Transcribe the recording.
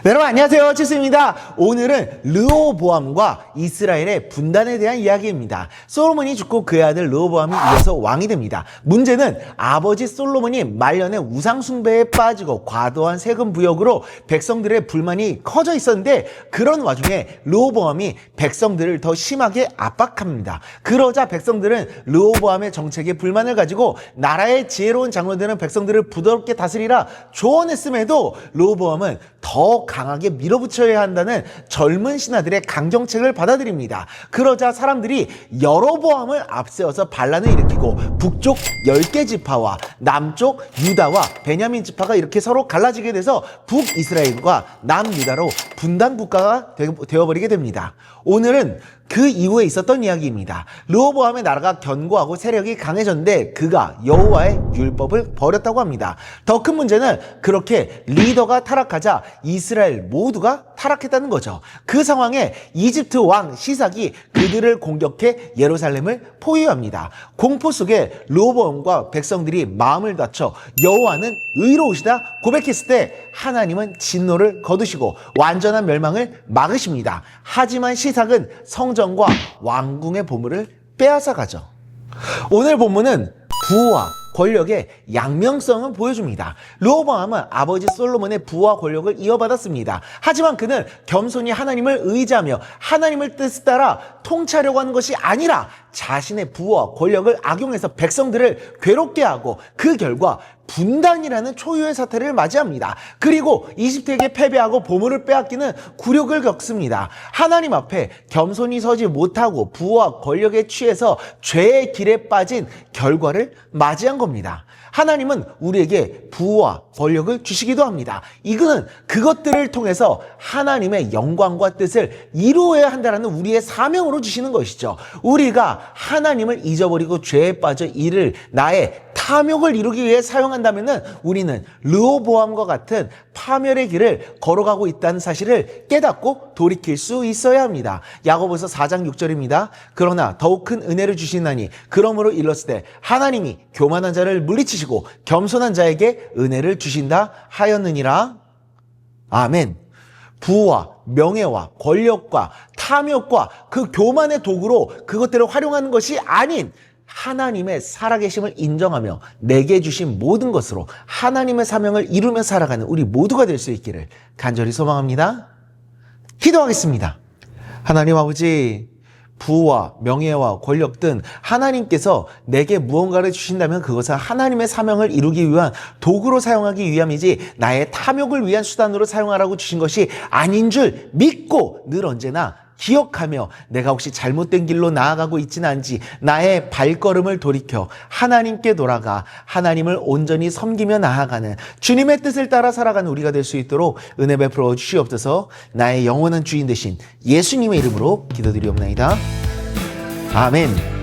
네, 여러분 안녕하세요. 칠수입니다. 오늘은 르호보암과 이스라엘의 분단에 대한 이야기입니다. 솔로몬이 죽고 그의 아들 르호보암이 이어서 왕이 됩니다. 문제는 아버지 솔로몬이 말년에 우상숭배에 빠지고 과도한 세금 부역으로 백성들의 불만이 커져 있었는데 그런 와중에 르호보암이 백성들을 더 심하게 압박합니다. 그러자 백성들은 르호보암의 정책에 불만을 가지고 나라의 지혜로운 장로들은 백성들을 부드럽게 다스리라 조언했음에도 르호보암은 더 강하게 밀어붙여야 한다는 젊은 신하들의 강정책을 받아들입니다. 그러자 사람들이 여로보암을 앞세워서 반란을 일으키고 북쪽 10개 지파와 남쪽 유다와 베냐민 지파가 이렇게 서로 갈라지게 돼서 북이스라엘과 남유다로 분단 국가가 되- 되어버리게 됩니다. 오늘은 그 이후에 있었던 이야기입니다. 르호보암의 나라가 견고하고 세력이 강해졌는데 그가 여호와의 율법을 버렸다고 합니다. 더 큰 문제는 그렇게 리더가 타락하자 이스라엘 모두가 타락했다는 거죠. 그 상황에 이집트 왕 시삭이 그들을 공격해 예루살렘을 포위합니다. 공포 속에 르호보암과 백성들이 마음을 다쳐 여호와는 의로우시다 고백했을 때 하나님은 진노를 거두시고 완전한 멸망을 막으십니다. 하지만 시삭은 성전과 왕궁의 보물을 빼앗아 가죠. 오늘 본문은 부와 권력의 양명성을 보여줍니다. 르호보암은 아버지 솔로몬의 부와 권력을 이어받았습니다. 하지만 그는 겸손히 하나님을 의지하며 하나님을 뜻에 따라 통치하려고 하는 것이 아니라 자신의 부와 권력을 악용해서 백성들을 괴롭게 하고 그 결과 분단이라는 초유의 사태를 맞이합니다. 그리고 이집트에게 패배하고 보물을 빼앗기는 굴욕을 겪습니다. 하나님 앞에 겸손히 서지 못하고 부와 권력에 취해서 죄의 길에 빠진 결과를 맞이한 겁니다. 하나님은 우리에게 부와 권력을 주시기도 합니다. 이거는 그것들을 통해서 하나님의 영광과 뜻을 이루어야 한다는 우리의 사명으로 주시는 것이죠. 우리가 하나님을 잊어버리고 죄에 빠져 이를 나의 탐욕을 이루기 위해 사용한다면 우리는 르호보암과 같은 파멸의 길을 걸어가고 있다는 사실을 깨닫고 돌이킬 수 있어야 합니다. 야고보서 4장 6절입니다. 그러나 더욱 큰 은혜를 주시나니 그러므로 일렀을 때 하나님이 교만한 자를 물리치시고 겸손한 자에게 은혜를 주신다 하였느니라. 아멘. 부와 명예와 권력과 탐욕과 그 교만의 도구로 그것들을 활용하는 것이 아닌 하나님의 살아계심을 인정하며 내게 주신 모든 것으로 하나님의 사명을 이루며 살아가는 우리 모두가 될 수 있기를 간절히 소망합니다. 기도하겠습니다. 하나님 아버지, 부와 명예와 권력 등 하나님께서 내게 무언가를 주신다면 그것은 하나님의 사명을 이루기 위한 도구로 사용하기 위함이지 나의 탐욕을 위한 수단으로 사용하라고 주신 것이 아닌 줄 믿고 늘 언제나 기억하며 내가 혹시 잘못된 길로 나아가고 있지는 않지 나의 발걸음을 돌이켜 하나님께 돌아가 하나님을 온전히 섬기며 나아가는 주님의 뜻을 따라 살아가는 우리가 될 수 있도록 은혜 베풀어 주시옵소서 나의 영원한 주인 되신 예수님의 이름으로 기도드리옵나이다. 아멘.